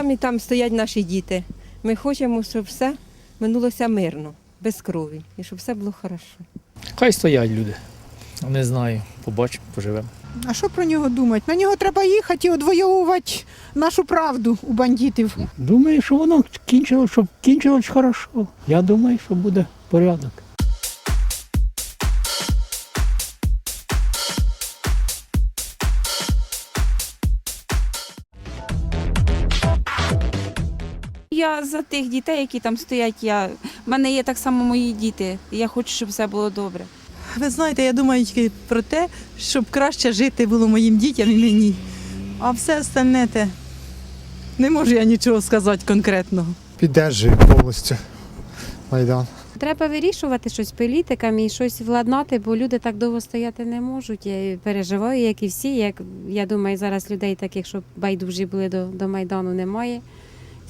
там і там стоять наші діти. Ми хочемо, щоб все минулося мирно, без крові, і щоб все було хорошо. Хай стоять люди. Не знаю, побачимо, поживемо. А що про нього думати? На нього треба їхати і одвоювати нашу правду у бандитів. Думаю, що воно кінчилось, щоб кінчилось хорошо. Я думаю, що буде порядок. Я за тих дітей, які там стоять. Я... В мене є так само мої діти. і Я хочу, щоб все було добре. Ви знаєте, я думаю тільки про те, щоб краще жити було моїм дітям і мені. А все остальне те не можу я нічого сказати конкретного. Піддержую повністю Майдан. Треба вирішувати щось політиками і щось владнати, бо люди так довго стояти не можуть. Я переживаю, як і всі. Як я думаю, зараз людей таких, щоб байдужі були до, до майдану, немає.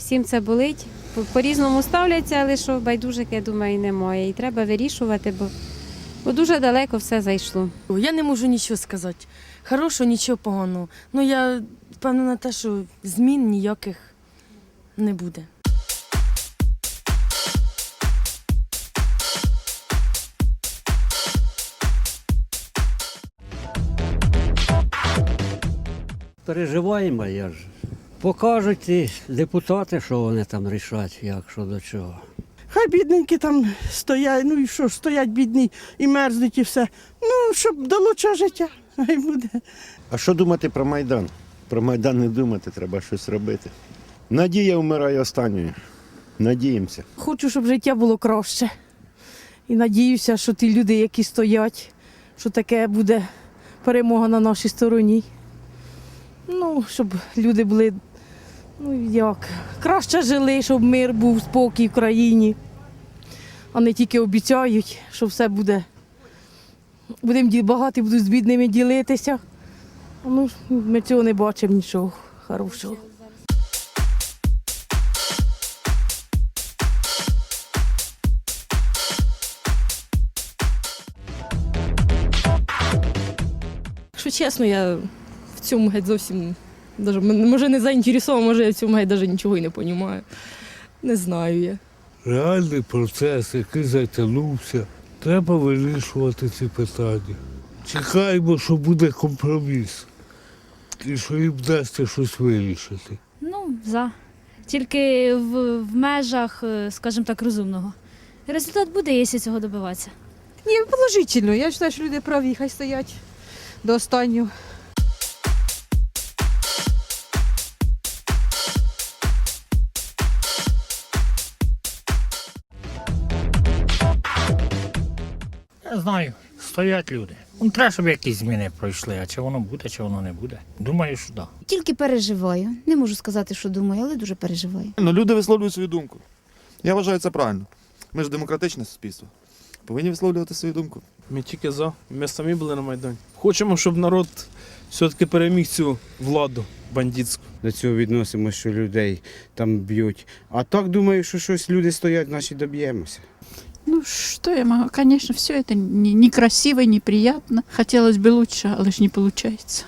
Всім це болить. По- По-різному ставляться, але що байдужих, я думаю, немає. І треба вирішувати, бо, бо дуже далеко все зайшло. Я не можу нічого сказати. Хорошого, нічого поганого. Ну я впевнена те, що змін ніяких не буде. Переживаємо, я ж. Покажуть ці депутати, що вони там рішать, як що до чого. Хай бідненькі там стоять, ну і що ж, стоять бідні і мерзнуть і все. Ну, щоб до лучшого життя, хай буде. А що думати про Майдан? Про Майдан не думати, треба щось робити. Надія вмирає останньою. Надіємося. Хочу, щоб життя було краще. І надіюся, що ті люди, які стоять, що таке буде перемога на нашій стороні. Ну, щоб люди були, ну як, краще жили, щоб мир був, спокій в країні. А не тільки обіцяють, що все буде. Будемо багаті будуть з бідними ділитися. Ну, ми цього не бачимо нічого хорошого. Якщо чесно, я в цьому геть зовсім даже, може не заінтересована, може я в цьому навіть нічого і не розумію. Не знаю я. Реальний процес, який затягнувся, треба вирішувати ці питання. Чекаємо, що буде компроміс. І що їм вдасться щось вирішити. Ну, за. Тільки в, в межах, е, скажімо так, розумного. Результат буде, якщо цього добиватися. Ні, положительно. Я вважаю, що люди праві, хай стоять до останнього. Я знаю, стоять люди. Ну, треба, щоб якісь зміни пройшли, а чи воно буде, чи воно не буде. Думаю, що так. Да. Тільки переживаю. Не можу сказати, що думаю, але дуже переживаю. Ну, люди висловлюють свою думку. Я вважаю це правильно. Ми ж демократичне суспільство. Повинні висловлювати свою думку. Ми тільки за. Ми самі були на Майдані. Хочемо, щоб народ все-таки переміг цю владу бандитську. До цього відносимося, що людей там б'ють. А так думаю, що щось люди стоять, значить доб'ємося. Що я могу? Конечно, все это некрасиво, неприятно. Хотелось бы лучше, а лишь не виходить.